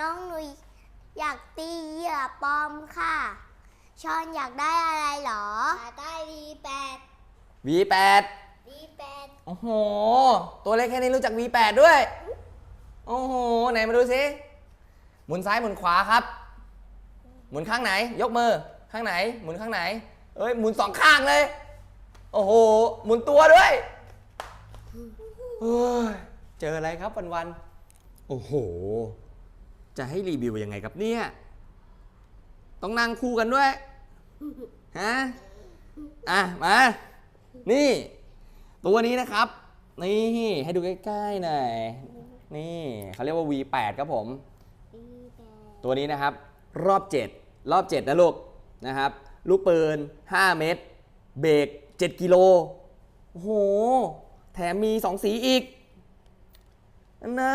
น้องหนุยอยากตีเหยื่อปลอมค่ะ ชอนอยากได้อะไรเหรอ อยากได้ดีแปด V8 ดีแปดโอ้โห ตัวเล็กแค่นี้รู้จัก V8 ด้วย โอ้โห ไหนมาดูสิหมุนซ้ายหมุนขวาครับ หมุนข้างไหน ยกมือ ข้างไหน หมุนข้างไหน เอ้ย หมุนสองข้างเลย โอ้โห หมุนตัวด้วยเฮ้ยเจออะไรครับวันวันๆโอ้โห จะให้รีวิวยังไงครับเนี่ย ต้องนั่งคู่กันด้วย ฮะ อะ มา นี่ ตัวนี้นะครับ นี่ ให้ดูใกล้ๆหน่อย นี่เขาเรียกว่า V8 ครับผมดีแปดตัวนี้นะครับ รอบ 7 รอบ 7 นะลูก นะครับ ลูกปืน 5 เม็ดเบรก 7 กิโล โอ้โห แถมมี 2 สีอีกนั่นนะ